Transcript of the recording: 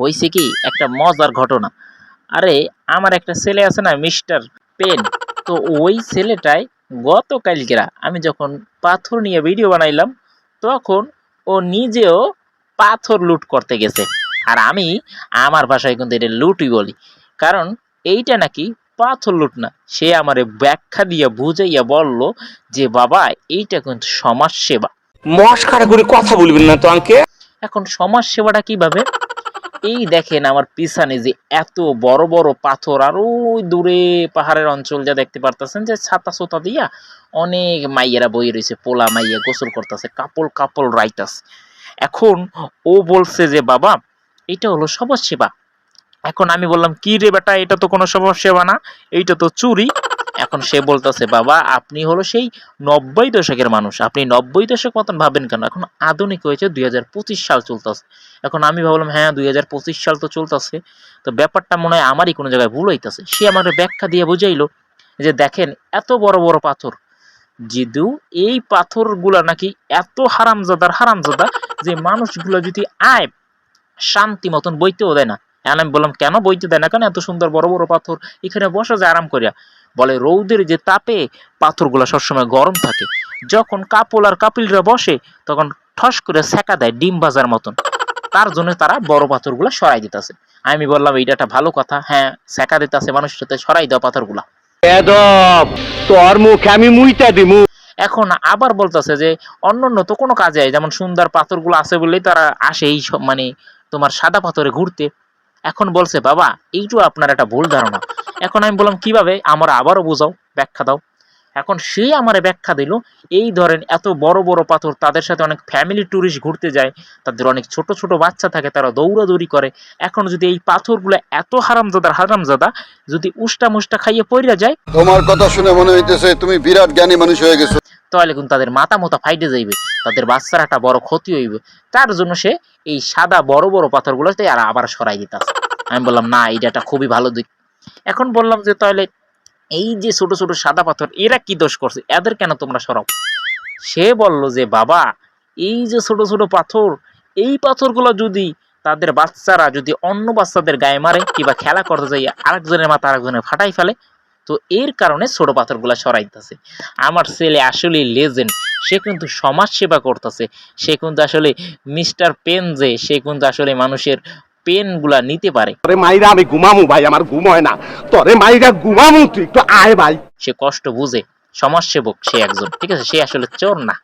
হয়েছে কি একটা মজার ঘটনা। আরে আমার একটা ছেলে আছে না মিস্টার পেন। তো ওই ছেলেটাই গতকালকেরা আমি যখন পাথর নিয়ে ভিডিও বানাইলাম তখন ও নিজেও পাথর লুট করতে গেছে। আর আমি আমার ভাষায় কিন্তু এটা লুটই বলি। কারণ এইটা নাকি পাথর লুট না। সে আমারে ব্যাখ্যা দিয়ে বুঝাইয়া বলল যে বাবা এইটা কিন্তু সমাজ সেবা মস্কারা করে কথা বলবেন না তো আঙ্কে এখন সমাজ সেবাটা কীভাবে? এই দেখেন আমার পিছনে যে এত বড় বড় পাথর আর ওই দূরে পাহাড়ের অঞ্চল যা দেখতে পারতেছেন, যে ছাতা সোতা দিয়া অনেক মাইয়েরা বই রয়েছে পোলা মাইয়া গোসল করতেছে, কাপল কাপল রাইটাস এখন ও বলছে যে, বাবা এটা হলো সমাজ সেবা। এখন আমি বললাম, কি রে বেটা, এটা তো কোনো সমাজ সেবা না, এইটা তো চুরি। এখন সে বলতেছে, বাবা, আপনি হলো সেই নব্বই দশকের মানুষ। আপনি নব্বই দশক মতন ভাবেন কেন? এখন আধুনিক হয়েছে দুই হাজার পঁচিশ সাল চলতেছে। এখন আমি ভাবলাম হ্যাঁ দুই হাজার পঁচিশ সাল তো চলতেছে। তো ব্যাপারটা মনে হয় আমারই কোনো জায়গায় ভুল হইতেছে। সে আমার ব্যাখ্যা দিয়ে বুঝাইলো যে, দেখেন, এত বড় বড় পাথর জিদু এই পাথরগুলা নাকি এত হারামজাদার হারামজাদা যে মানুষগুলো যদি আয়, শান্তি মতন বইতেও দেয় না। এখন আমি বললাম, কেন বইতে দেয় না? কেন এত সুন্দর বড় বড় পাথর? এখানে বসা যায় আরাম করিয়া। বলে রৌদের যে তাপে পাথরগুলো সবসময় গরম থাকে। যখন কাপল আর কাপিলরা বসে তখন ঠস করে সেকা দেয় ডিম ভাজার মতন। তার জন্য তারা বড় পাথরগুলো সরাই দিতেছে। আমি বললাম এইটা একটা ভালো কথা। হ্যাঁ সেকা দিতেছে মানুষের সাথে সরাই দেওয়া পাথরগুলা। তোর মুখে আমি মুইটা দিমু। এখন আবার বলতেছে যে অন্য অন্য তো কোনো কাজে যেমন সুন্দর পাথরগুলো আছে বললেই তারা আসে এই সব মানে তোমার সাদা পাথরে ঘুরতে। এখন বলছে বাবা এইটু আপনার একটা ভুল ধারণা। এখন আমি বললাম কীভাবে? আমার আবারও বোঝাও ব্যাখ্যা দাও। এখন সে আমার ব্যাখ্যা দিল এই ধরেন এত বড় বড় পাথর তাদের সাথে অনেক ফ্যামিলি ট্যুরিস্ট ঘুরতে যায় তাদের অনেক ছোট ছোট বাচ্চা থাকে তারা দৌড়াদৌড়ি করে। এখন যদি এই পাথরগুলো এত হারামজাদার হারামজাদা যদি উষ্টা মুষ্টা খাইয়ে পড়ে যায় তোমার কথা শুনে মনে হইতেছে তুমি বিরাট জ্ঞানী মানুষ হয়ে গেছো। তাহলে কিন্তু তাদের মাথা মতো ফাইটে যাইবে তাদের বাচ্চার একটা বড় ক্ষতি হইবে। তার জন্য সে এই সাদা বড় বড় পাথরগুলোতে আর আবার সরাই দিতেছে। আমি বললাম না এইটা একটা খুবই ভালো দিক। এখন বললাম যে তাহলে এই যে ছোট ছোট সাদা পাথর, এরা কি দোষ করছে? এদের কেন তোমরা সরাও? সে বলল যে, বাবা, এই যে ছোট ছোট পাথর, এই পাথরগুলো যদি তাদের বাচ্চারা, যদি অন্য বাচ্চাদের গায়ে মারে কিংবা খেলা করতে যাই আরেকজনের মাথা আরেকজনের ফাটাই ফেলে, তো এর কারণে ছোট পাথরগুলো সরাইতেছে। আমার ছেলে আসলে লেজেন্ড সে কিন্তু সমাজ সেবা করতেছে, সে কিন্তু আসলে মিস্টার পেন যে, সে কিন্তু আসলে মানুষের পেনগুলা নিতে পারে। তোরে মাইরা আমি ঘুমামু ভাই আমার ঘুম হয় না। তোরে মাইরা ঘুমামু তুই একটু আয় ভাই। সে কষ্ট বুঝে সমাজসেবক সে একজন ঠিক আছে? সে আসলে চোর না।